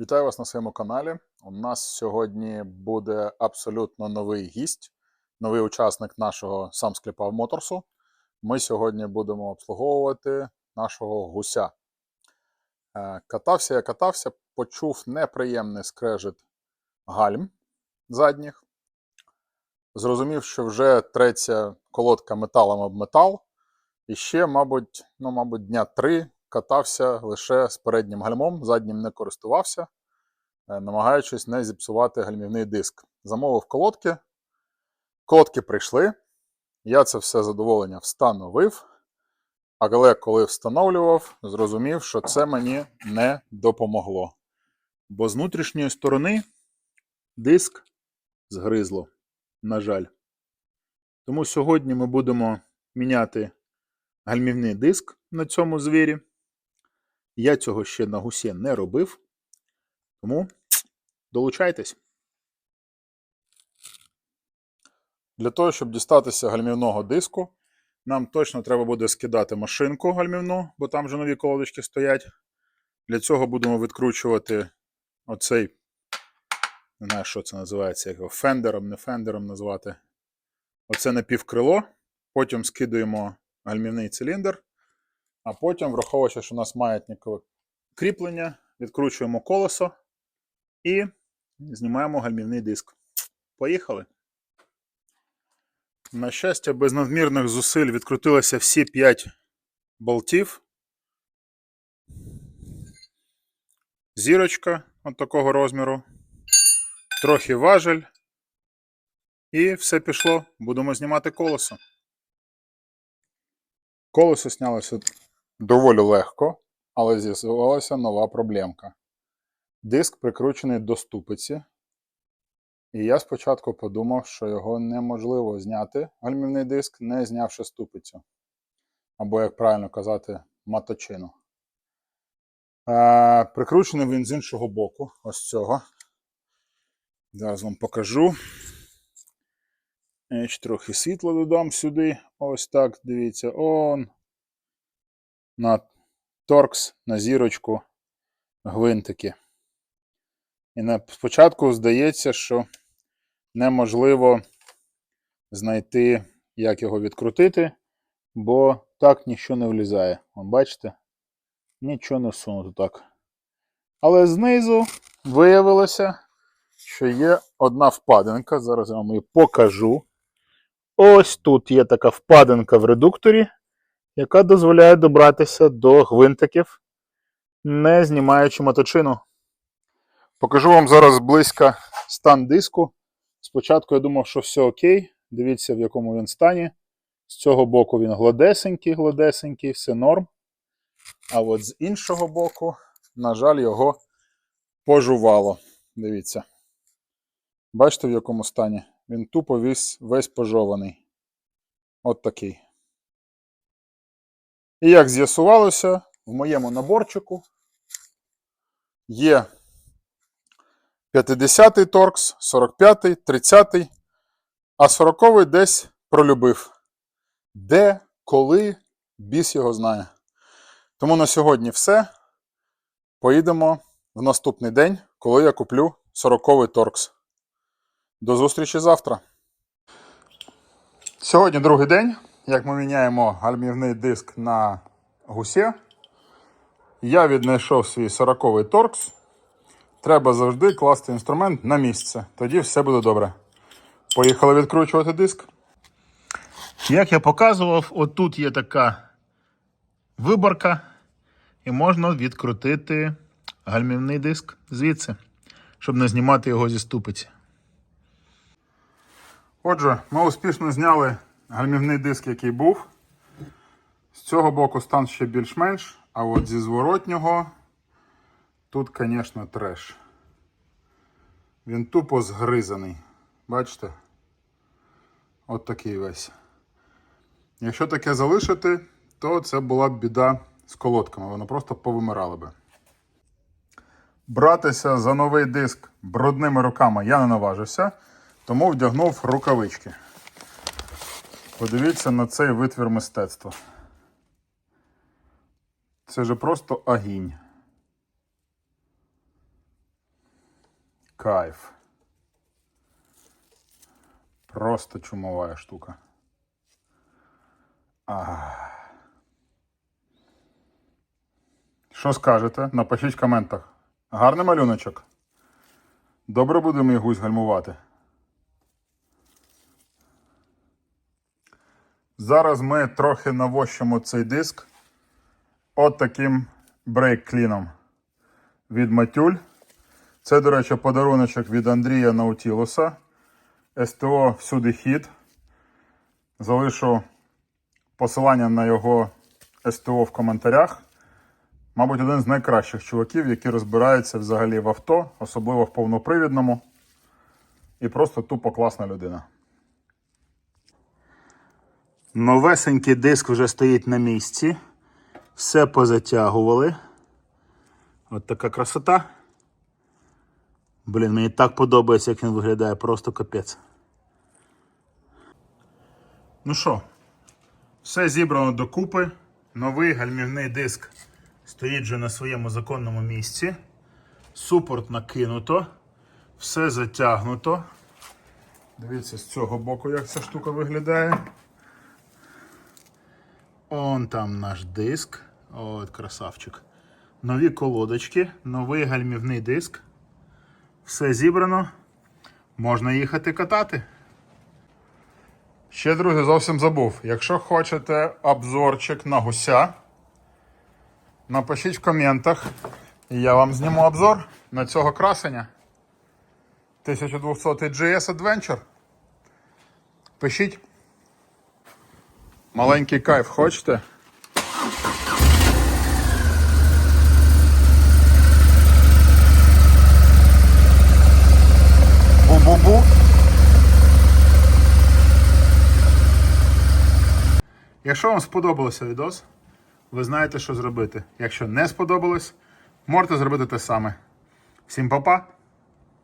Вітаю вас на своєму каналі. У нас сьогодні буде абсолютно новий гість, новий учасник нашого сам скліпав моторсу. Ми сьогодні будемо обслуговувати нашого гуся. Е, Катався я катався, почув неприємний скрежет гальм задніх. Зрозумів, що вже треться колодка металом об метал. І ще, мабуть, ну, мабуть, дня три катався лише з переднім гальмом, заднім не користувався, е, намагаючись не зіпсувати гальмівний диск. Замовив колодки. Колодки прийшли. Я це все задоволення встановив. Але коли встановлював, зрозумів, що це мені не допомогло. Бо з внутрішньої сторони диск згризло, на жаль. Тому сьогодні ми будемо міняти гальмівний диск на цьому звірі. Я цього ще на гусі не робив. Тому долучайтесь. Для того, щоб дістатися гальмівного диску, нам точно треба буде скидати машинку гальмівну, бо там вже нові колодочки стоять. Для цього будемо відкручувати оцей, не знаю, що це називається, як його фендером, не фендером назвати. Оце напівкрило. Потім скидуємо гальмівний циліндр, а потім, враховуючи, що у нас маятникове кріплення, відкручуємо колесо і знімаємо гальмівний диск. Поїхали. На щастя, без надмірних зусиль відкрутилися всі 5 болтів. Зірочка от такого розміру, трохи важель. І все пішло. Будемо знімати колесо. Колесо снялося доволі легко, але з'ясувалася нова проблемка. Диск прикручений до ступиці, і я спочатку подумав, що його неможливо зняти, гальмівний диск, не знявши ступицю. Або, як правильно казати, маточину. Е, прикручений він з іншого боку, ось цього. Зараз вам покажу. Ще трохи світла додам сюди. Ось так, дивіться, он. На торкс, на зірочку гвинтики. І на спочатку здається, що неможливо знайти, як його відкрутити, бо так нічого не влізає. Вон, бачите? Нічого не всунуто так. Але знизу виявилося, що є одна впадинка. Зараз я вам її покажу. Ось тут є така впадинка в редукторі, яка дозволяє добратися до гвинтиків, не знімаючи моточину. Покажу вам зараз близько стан диску. Спочатку я думав, що все окей. Дивіться, в якому він стані. З цього боку він гладесенький, гладесенький, все норм. А от з іншого боку, на жаль, його пожувало. Дивіться. Бачите, в якому стані? Він тупо весь, пожований. От такий. І як з'ясувалося, в моєму наборчику є 50-й торкс, 45-й, 30-й, а 40-й десь пролюбив. Де, коли, біс його знає. Тому на сьогодні все. Поїдемо в наступний день, коли я куплю 40-й торкс. До зустрічі завтра. Сьогодні другий день, як ми міняємо гальмівний диск на гусе. Я віднайшов свій 40-й торкс. Треба завжди класти інструмент на місце. Тоді все буде добре. Поїхали відкручувати диск. Як я показував, отут є така виборка, і можна відкрутити гальмівний диск звідси, щоб не знімати його зі ступиці. Отже, ми успішно зняли гальмівний диск, який був. З цього боку стан ще більш-менш, а от зі зворотнього тут, звісно, треш. Він тупо згризаний. Бачите? От такий весь. Якщо таке залишити, то це була б біда з колодками, воно просто повимирало би. Братися за новий диск брудними руками я не наважився, тому вдягнув рукавички. Подивіться на цей витвір мистецтва. Це же просто агінь. Кайф. Просто чумова штука. Що скажете? Напишіть в коментах. Гарний малюночок. Добре буде мій гусь гальмувати. Зараз ми трохи навощимо цей диск от таким брейк-кліном від Матюль. Це, до речі, подаруночок від Андрія Наутілуса. СТО всюди хід. Залишу посилання на його СТО в коментарях. Мабуть, один з найкращих чуваків, які розбираються взагалі в авто, особливо в повнопривідному. І просто тупо класна людина. Новесенький диск вже стоїть на місці. Все позатягували. От така красота. Блін, мені так подобається, як він виглядає, просто капець. Ну що, все зібрано докупи. Новий гальмівний диск стоїть вже на своєму законному місці. Супорт накинуто. Все затягнуто. Дивіться з цього боку, як ця штука виглядає. Он там наш диск. От красавчик. Нові колодочки, новий гальмівний диск. Все зібрано. Можна їхати катати. Ще, друзі, зовсім забув. Якщо хочете обзорчик на гуся, напишіть в коментах. І я вам зніму обзор на цього красення. 1200 GS Adventure. Пишіть. Маленький кайф хочете? Бу-бу-бу. Якщо вам сподобався відос, ви знаєте, що зробити. Якщо не сподобалось, можете зробити те саме. Всім па-па!